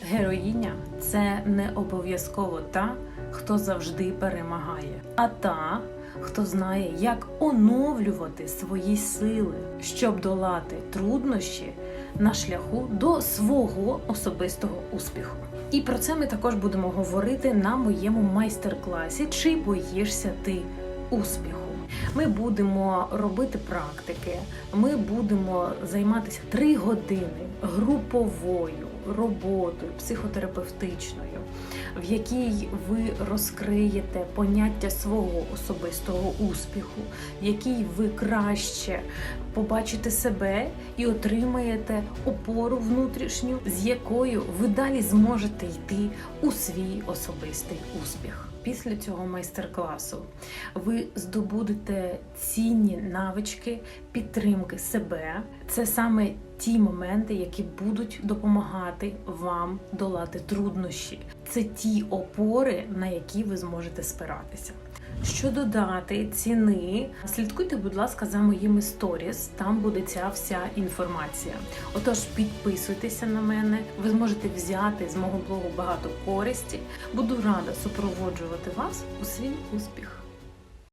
Героїня це не обов'язково та, хто завжди перемагає, а та, хто знає, як оновлювати свої сили, щоб долати труднощі на шляху до свого особистого успіху. І про це ми також будемо говорити на моєму майстер-класі Чи боїшся ти успіху? Ми будемо робити практики, ми будемо займатися три години груповою роботою психотерапевтичною, в якій ви розкриєте поняття свого особистого успіху, в якій ви краще побачите себе і отримаєте опору внутрішню, з якою ви далі зможете йти у свій особистий успіх. Після цього майстер-класу ви здобудете цінні навички підтримки себе. Це саме ті моменти, які будуть допомагати вам долати труднощі. Це ті опори, на які ви зможете спиратися. Щодо дати ціни, слідкуйте, будь ласка, за моїми сторіс. Там буде ця вся інформація. Отож, підписуйтеся на мене. Ви зможете взяти з мого блогу багато користі. Буду рада супроводжувати вас у свій успіх.